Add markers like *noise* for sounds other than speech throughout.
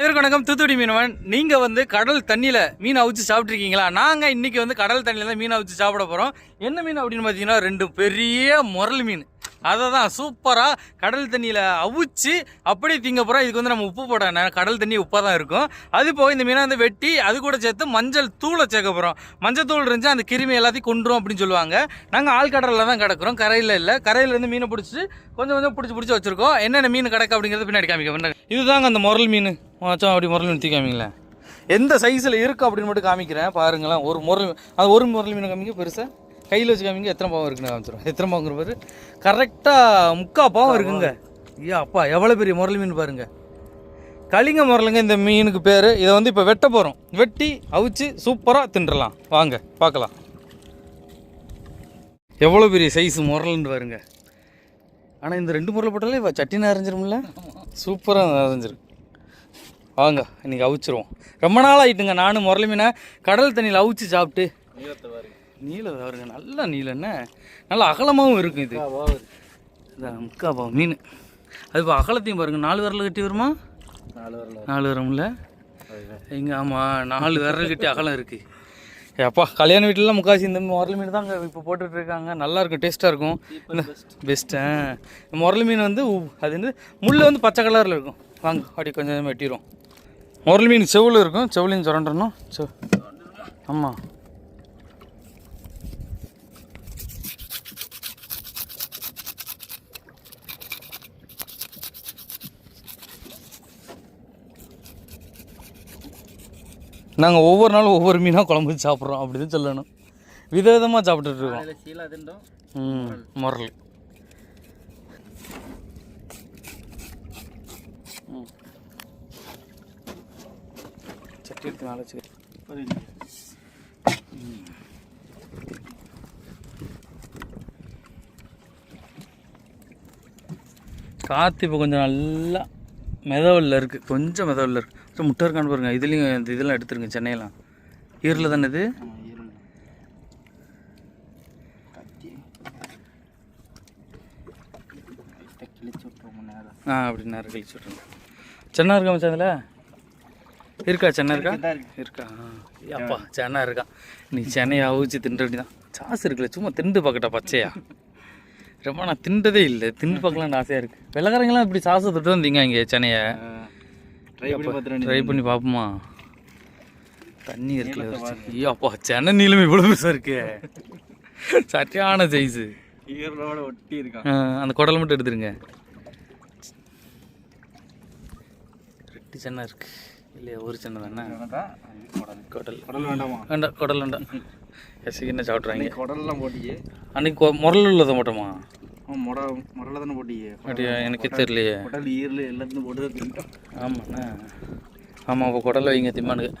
வணக்கம் தூத்துக்குடி மீனவன். நீங்கள் வந்து கடல் தண்ணியில் மீன் அவிச்சு சாப்பிட்ருக்கீங்களா நாங்கள் இன்றைக்கி வந்து கடல் தண்ணியில் தான் மீன் அவிச்சு சாப்பிட போகிறோம் என்ன மீன் அப்படின்னு பார்த்தீங்கன்னா ரெண்டு பெரிய முரல் மீன். அதை தான் சூப்பராக கடல் தண்ணியில் அவிச்சு அப்படியே திங்க போகிறோம் இதுக்கு வந்து நம்ம உப்பு போட கடல் தண்ணி உப்பாக தான் இருக்கும். அது போக இந்த மீனை வந்து வெட்டி அது கூட சேர்த்து மஞ்சள் தூளை சேர்க்க போகிறோம் மஞ்சள் தூள் இருந்துச்சு அந்த கிருமி எல்லாத்தையும் கொண்டுரும் அப்படின்னு சொல்லுவாங்க. நாங்கள் ஆழ்கடலில் தான் கிடக்குறோம். கரையில் இல்லை. கரையிலேருந்து மீனை பிடிச்சி கொஞ்சம் கொஞ்சம் பிடிச்சி பிடிச்சி வச்சுருக்கோம். என்னென்ன மீன் கிடக்கு அப்படிங்கிறது பின்னாடி காமிக்க இதுதாங்க அந்த முரல் மீன். மச்சான் அப்படி முரளி மீன் தூக்கி எந்த சைஸில் இருக்கும் அப்படின்னு மட்டும் காமிக்கிறேன். பாருங்களேன் ஒரு முரளி அது ஒரு முரளி மீன் காமிங்க பெருசாக கையில் வச்சு காமிங்க எத்தனை பாவம் இருக்குன்னு காமிச்சிடும் எத்தனை பாவங்கிற பாரு. கரெக்டாக முக்கா பாவம் இருக்குங்க. ஐயா அப்பா எவ்வளோ பெரிய முரளி மீன் பாருங்க. கலிங்க முரலுங்க இந்த மீனுக்கு பேர். இதை வந்து இப்போ வெட்ட போகிறோம் வெட்டி அவிச்சு சூப்பராக தின்றலாம். வாங்க பார்க்கலாம். எவ்வளோ பெரிய சைஸ் முரல்னு பாருங்க. ஆனால் இந்த ரெண்டு முரல் போட்டாலே இப்போ சட்டின்னு அரைஞ்சிரும்ல. சூப்பராக அரைஞ்சிருக்கு. வாங்க இன்னைக்கு அவிச்சிருவோம். ரொம்ப நாள் ஆயிட்டுங்க நானும் முரளி மீனை கடல் தண்ணியில் அவிச்சு சாப்பிட்டு. நீளம் பாருங்க நல்ல நீளம் என்ன? நல்ல அகலமாகவும் இருக்கும் இது. இதான் முக்கா பாவம் மீன். அது இப்போ அகலத்தையும் பாருங்க நாலு விரல் கட்டி வருமா? நாலு வரல நாலு வரும்ல எங்க ஆமாம் நாலு விரல் கட்டி அகலம் இருக்குது அப்பா கல்யாண வீட்டிலலாம் முக்காசி இந்த முரளி மீன் தான் இப்போ போட்டுட்டு இருக்காங்க. நல்லா இருக்கும் டேஸ்ட்டாக இருக்கும். பெஸ்ட்டு முரளி மீன் வந்து உ- அது வந்து முள் வந்து பச்சை கலரில் இருக்கும். வாங்க அப்படி கொஞ்சம் வெட்டிடுவோம். முரளி மீன் செவில் இருக்கும் செவிலையும் சுரண்டணும். செவ் ஆமாம் நாங்கள் ஒவ்வொரு நாளும் ஒவ்வொரு மீனாக குழம்பு சாப்பிட்றோம் அப்படின்னு சொல்லணும். விதவிதமாக சாப்பிட்டுட்டு இருக்கோம். ம் முரல் சட்டி எடுத்து மேலே வச்சுக்க. காற்று இப்போ கொஞ்சம் நல்லா மெதவலில் இருக்குது கொஞ்சம் மெதவலில் இருக்குது கொஞ்சம் முட்டை இருக்கான்னு பாருங்க. இதுலேயும் இந்த இதெல்லாம் எடுத்துருங்க சென்னையெல்லாம். ஈரில் தானே இது? ஆ அப்படி நேரம் கழிச்சு விட்ருங்க சென்னா இருக்கா மச்சான் அதில் இருக்கா சென்னை இருக்கா? இருக்கு. அப்பா சென்னை இருக்கா? நீ சென்னையை அவிச்சு தின்ற தான். சாஸ் இருக்குல்ல சும்மா திண்டு பார்க்கட்டா பச்சையா? ரொம்ப நான் தின்றதே இல்லை. திண்டு பார்க்கலாம்னு ஆசையாக இருக்குது வெள்ளக்காரங்களாம் இப்படி சாஸை தொட்டு வந்தீங்க இங்கே சென்னையை? ட்ரை பண்ணி பார்த்துட்டு ட்ரை பண்ணி பார்ப்போமா? தண்ணி இருக்குல்ல ஐயோ அப்பா சென்னை நீளம் இவ்வளோ பெருசாக இருக்கு. சட்டியான சைஸு ஒட்டி இருக்கான். அந்த குடலை மட்டும் எடுத்துருங்க. ரெண்டு சென்னை இருக்கு. இல்லையா ஒரு சென்னை தானே குடல் குடல் குடல் வேண்டாமா? வேண்டாம் குடல் வேண்டாம். எஸ்க்கு என்ன சாப்பிட்றாங்க குடல்லாம் போட்டியே. அன்னைக்கு முரல் உள்ளதை மட்டுமா? முட முடல தானே போட்டியே. அப்படியா எனக்கே தெரியலையே. குடல் ஈரல் எல்லாத்தையும் போட்டு தான் தின்ட்டோம் ஆமாண்ணா ஆமாம் அப்போ குடலை வைங்க திம்மானுங்க.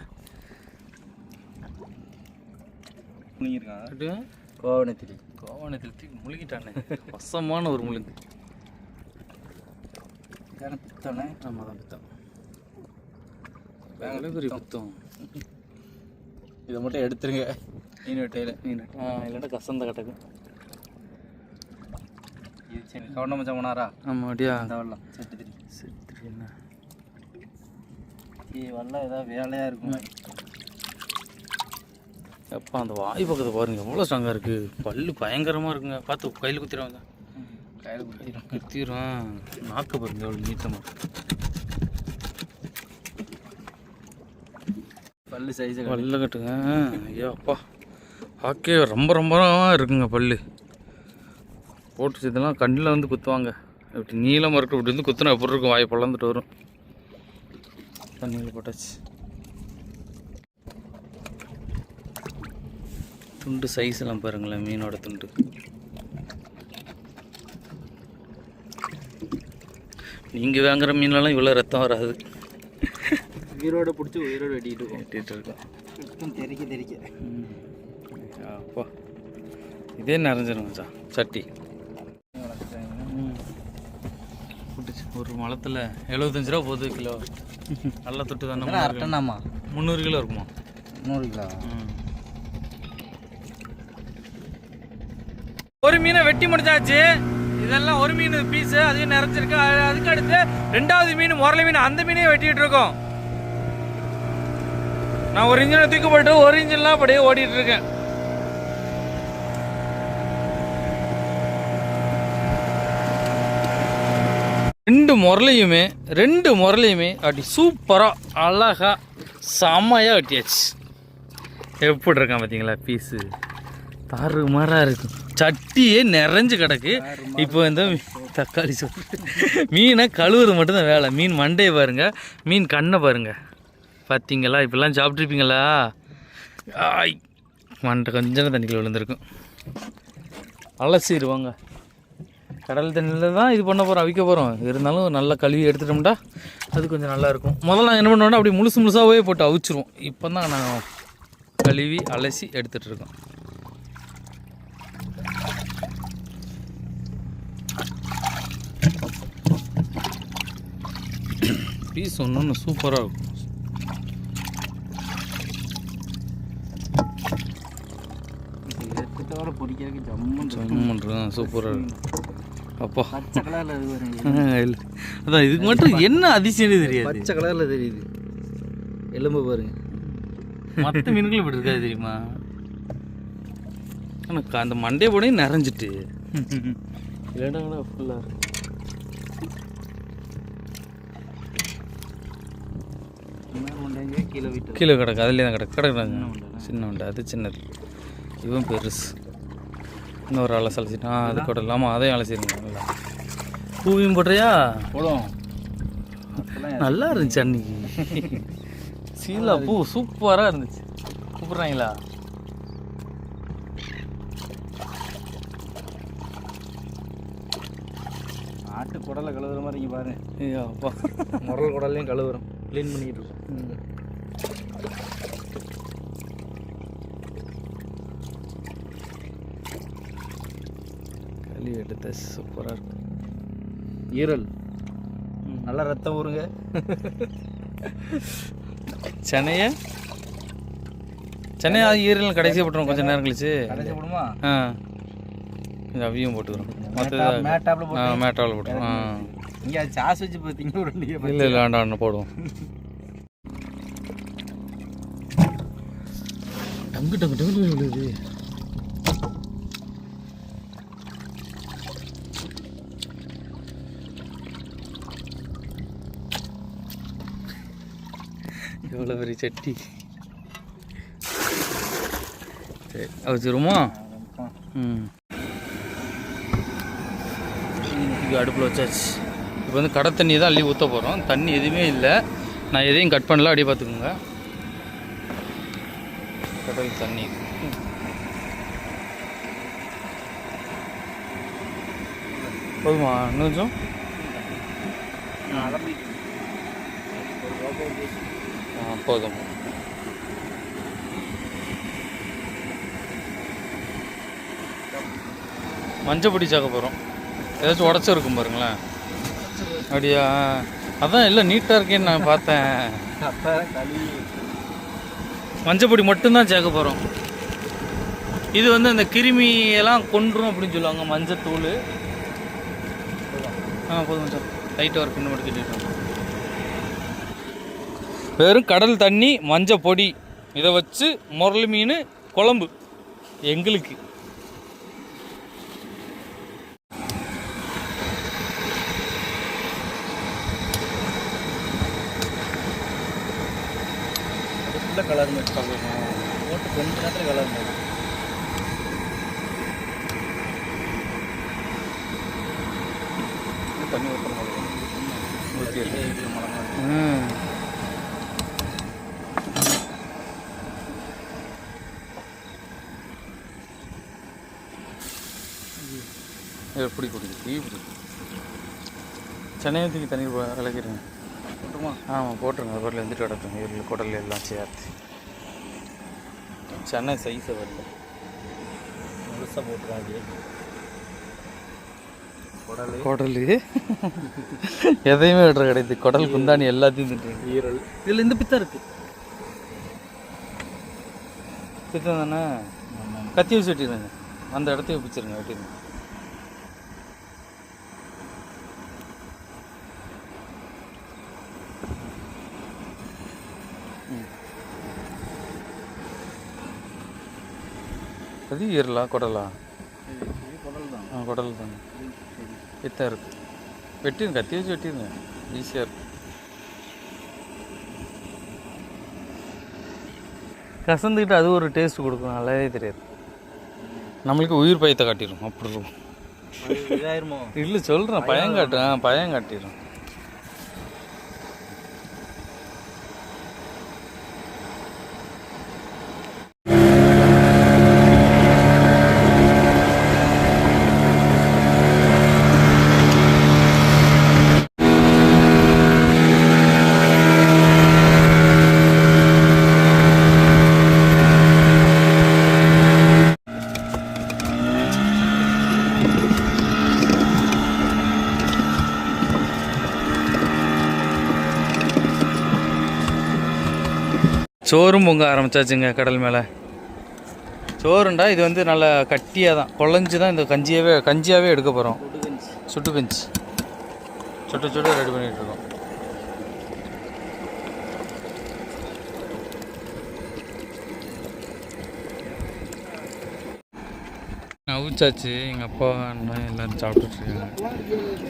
முழுங்கிருக்கான் அப்படியா? கோவணத்திரி. கோவணத்தில் தூக்கி முழுகிட்டானே வசமான ஒரு முழுங்கு. பித்தோண்ணே ஆமாம் தான்? பித்தம். வேலை பெரிய பித்தம் இதை மட்டும் எடுத்துருங்க. மீன் வெட்டையில் மீன் இல்லைன்னா கசந்த கட்டக்கு. இது சரி கவனம் போனாரா? ஆமாம் அப்படியா? அந்த வரலாம் செட்டு திரி. சரி என்ன? ஏய் வரலாம் ஏதாவது வேலையாக இருக்கும்? அப்பா அந்த வாய் பக்கத்தை பாருங்க எவ்வளோ ஸ்ட்ராங்காக இருக்குது பல்லு பயங்கரமாக இருக்குங்க. பார்த்து கையில் குத்திடுவாங்க கையில் குத்திடும் குத்திரும். நாக்கு பாருங்க எவ்வளோ நீட்டமாக பல்லு சைஸு பல்ல கட்டுங்க. ஐயோ அப்பா. பார்க்கவே ரொம்ப ரொம்ப இருக்குங்க பல்லு. போட்டு இதெல்லாம் கண்ணில் வந்து குத்துவாங்க. இப்படி நீளமாக இருக்கு இப்படி வந்து குத்துனா எப்படி இருக்கும்? வாய் பொழந்துட்டு வரும். தண்ணியில் போட்டாச்சு. துண்டு சைஸ் எல்லாம் பாருங்களேன் மீனோட துண்டு. நீங்கள் வாங்குற மீன்லாம் இவ்வளோ ரத்தம் வராது. உயிரோட பிடிச்சி உயிரோட வெட்டிட்டு வெட்டிட்டு இருக்கோம். சுத்தம் தெறிக்க தெறிக்க ம். அப்பா இதே நிறைஞ்சிரும் மச்சான். சட்டி. ஒரு மலத்தில் எழுபத்தஞ்சு ரூபா போகுது கிலோ. நல்ல தொட்டு தானே அரட்டனாமா முந்நூறு கிலோ இருக்குமா? நூறு கிலோ. ஒரு மீனை வெட்டி முடிச்சாச்சு. இதெல்லாம் ஒரு மீன் பீஸு அதையும் நிறைஞ்சிருக்கு. அது- அதுக்கு அடுத்து ரெண்டாவது மீன் முரளி மீன் அந்த மீனையும் வெட்டிட்டு இருக்கோம். நான் ஒரு இன்ஜினை தூக்கி போட்டு ஒரு இன்ஜின்லாம் அப்படியே ஓடிட்டு இருக்கேன். ரெண்டு முரலையுமே ரெண்டு முரலையுமே அப்படி சூப்பராக அழகா செம்மையாக வெட்டியாச்சு. எப்படி இருக்கான் பார்த்தீங்களா பீஸு தாறு மாறாக இருக்கும். சட்டியே நிறைஞ்சு கிடக்கு. இப்போ இந்த தக்காளி சோறு. மீனை கழுவுறது மட்டும்தான் வேலை. மீன் மண்டையை பாருங்கள் மீன் கண்ணை பாருங்கள் பார்த்தீங்களா இப்படிலாம் சாப்பிட்ருப்பீங்களா ஆய் மண்டை கொஞ்சம் தண்ணிக்குள்ள விழுந்திருக்கும். அலசிடுவாங்க கடல் தண்ணியில் தான் இது பண்ண போகிறோம் அவிக்க போகிறோம் இருந்தாலும் நல்லா கழுவி எடுத்துட்டோம்டா அது கொஞ்சம் நல்லாயிருக்கும் முதல்ல நாங்கள் என்ன பண்ணுவோம்னா அப்படி முழுசு முழுசாகவே போட்டு அவிச்சிருவோம். இப்போ தான் நாங்கள் கழுவி அலசி எடுத்துகிட்ருக்கோம் பீஸ் ஒன்று ஒன்று சூப்பராக இருக்கும். பொரிக்கிறதுக்கு ஜம்முன்னு இருக்கும். ஜம்முன்றது சூப்பராக இருக்கும் அப்பா. பச்சை கலர்ல இல்லை. அதான் இதுக்கு மட்டும் என்ன அதிசயம்னு தெரியாது. பச்சை கலர்ல தெரியுது. எலும்பு பாருங்க. மற்ற மீன்கள் இப்படி இருக்காது தெரியுமா? எனக்கு அந்த மண்டே போடையும் நிறைஞ்சிட்டு. இல்லைன்னா ஃபுல்லாக இருக்கும் கீழே கிடக்கு அதுலேயே தான் கிடக்கு. கிடக்குறாங்க சின்ன உண்டை அது சின்னது. இவன் பெருசு. இன்னொரு அலசி அலசிட்டு ஆ. அது கூட இல்லாமல் அதையும் அலசிடுங்க நல்லா. பூவியும் போடுறியா? போடும் *laughs* நல்லா இருந்துச்சு அன்னைக்கு. *laughs* சீலா பூ சூப்பராக இருந்துச்சு. கூப்பிட்றாங்களா? ஆட்டு குடலை கழுவுற மாதிரி இங்க பாருங்க ஐயோ அப்பா. முரல் குடலையும் கழுவுறோம். க்ளீன் பண்ணிட்டு இருக்கோம். எடுத்த சூப்பராக இருக்கு ஈரல். நல்லா ரத்தம் ஊறுங்க சென்னைய சென்னை அது ஈரல் கடைசி போட்டுரும் கொஞ்சம் நேரம் கழிச்சு கடைசி போடுமா ஆ இது அவியும் போட்டுக்கிறோம் மற்ற மேட்டா- மேட்டாப்ல ஆ போட்டு மேட்டாவில் போட்டுரும் ஆ இங்க அது சாஸ் வச்சு பார்த்தீங்க ஒரு ரெண்டு இல்லை இல்லை வேண்டாம் வேண்டாம் போடுவோம் டங்கு டங்கு டங்கு விழுது எவ்வளோ பெரிய சட்டி. சரி வச்சுருமா ம். அடுப்பில் வச்சாச்சு. இப்போ வந்து கடை தண்ணி தான் அள்ளி ஊற்ற போகிறோம் தண்ணி எதுவுமே இல்லை. நான் எதையும் கட் பண்ணல அப்படியே பார்த்துக்கோங்க. கடல் தண்ணி. போதுமா இன்னும் கொஞ்சம்? போதும். மஞ்சள் பொடி சேர்க்க போகிறோம் ஏதாச்சும் உடச்சிருக்கும் பாருங்களேன். அப்படியா? அதான் இல்லை நீட்டாக இருக்கேன்னு நான் பார்த்தேன். மஞ்சள் பொடி மட்டும்தான் சேர்க்க போகிறோம் இது வந்து அந்த கிருமியெல்லாம் கொன்றும் அப்படின்னு சொல்லுவாங்க மஞ்சத்தூள். ஆ போதும் சார். லைட்டாக ஒரு பின்னு மட்டும் கட்டிட்டு வெறும் கடல் தண்ணி மஞ்சள் பொடி இதை வச்சு முரளி மீன் குழம்பு. எங்களுக்கு. கலர் மாதிரி போட்டு கொஞ்ச நேரத்தில் கலர் தண்ணி ஊற்றணும் ம். எப்படி குடிக்குது? டீ பிடிக்கும் சென்னையத்துக்கு தண்ணி விளக்கிடுங்க. போட்டுமா ஆமாம் போட்டுருங்க. அதுபோல் எந்திட்டு கிடக்கும். ஈரல் குடல் எல்லாம் சேர்த்து. சென்னை சைஸை வரல முழுசாக போட்டுறாங்க குடல். குடல். எதையுமே விடுற கிடையாது. குடல் குந்தாணி எல்லாத்தையும் திட்டு ஈரல். இதில் இந்த பித்தம் இருக்கு. பித்தம் தானே? கத்தி வச்சு வெட்டிடுங்க. அந்த இடத்தையும் பிடிச்சிருங்க வெட்டிடுங்க. அது ஈரலா குடலா இது குடல் தான் ஆ குடல் தானே எத்தான் இருக்கு. வெட்டிருங்க கத்தி வச்சு வெட்டிருங்க. ஈஸியாக இருக்கும் கசந்துக்கிட்டு அது ஒரு டேஸ்ட் கொடுக்கும் நல்லாவே தெரியாது. நம்மளுக்கு உயிர் பயத்தை காட்டிடும் அப்படி இருக்கும். இல்லை சொல்கிறேன் பயம் காட்டுறேன் பயம் காட்டிடும் சோறும் பொங்க ஆரம்பிச்சாச்சுங்க கடல் மேலே. சோறுண்டா இது வந்து நல்லா கட்டியாக தான் குழஞ்சி தான் இந்த கஞ்சியாகவே கஞ்சியாகவே எடுக்க போகிறோம் சுட்டு கஞ்சி சுட்டு சுட்டு ரெடி பண்ணிகிட்டு இருக்கோம். அவிச்சாச்சு எங்கள் அப்பா அண்ணன் எல்லோரும் சாப்பிட்டுட்டு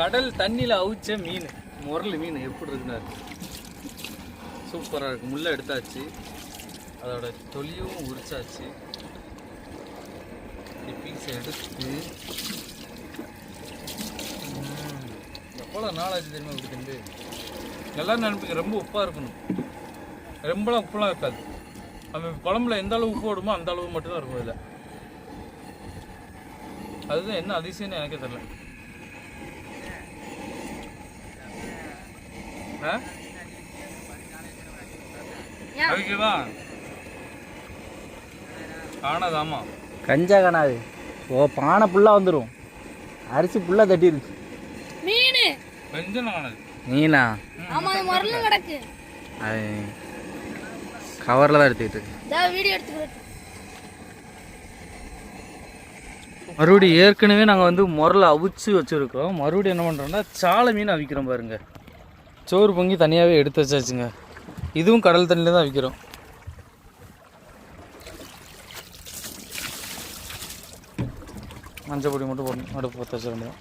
கடல் தண்ணியில் அவிச்ச மீன் முரல் மீன் எப்படி இருக்குன்னா சூப்பராக இருக்கு. முள்ளை எடுத்தாச்சு. அதோட தொலியும் உரிச்சாச்சு. பீஸ் எடுத்து எவ்வளோ நாளாச்சு தெரியுமா இப்படி திண்டு? எல்லாரும் நினைப்பீங்க. ரொம்ப உப்பாக இருக்கணும். ரொம்பலாம் உப்புலாம் இருக்காது. நம்ம குழம்புல எந்த அளவு உப்பு போடுமோ அந்த அளவு மட்டும்தான் இருக்கும் இதில். அதுதான் என்ன அதிசயம்னு எனக்கே தெரியல. ஆ? அதுக்குதா காணாதாமா? கஞ்சா காணாது ஓ பானை ஃபுல்லாக வந்துடும் அரிசி ஃபுல்லாக தட்டிருச்சு. மீன். வெஞ்சன காணாது. நீனா ஆமா அது மரலும் கிடக்கு. அது கவரில் தான் எடுத்துக்கிட்டு இருக்கு. வீடியோ எடுத்துக்கிட்டு மறுபடியும் ஏற்கனவே நாங்கள் வந்து முரலை அவிச்சு வச்சுருக்கோம் மறுபடியும் என்ன பண்ணுறோம்னா சாலை மீன் அவிக்கிறோம் பாருங்க. சோறு பொங்கி தனியாகவே எடுத்து வச்சாச்சுங்க. இதுவும் கடல் தண்ணியில் தான் விற்கிறோம் மஞ்சள் பொடி மட்டும் போடணும் அடுப்பு பற்ற வச்சிருந்தோம்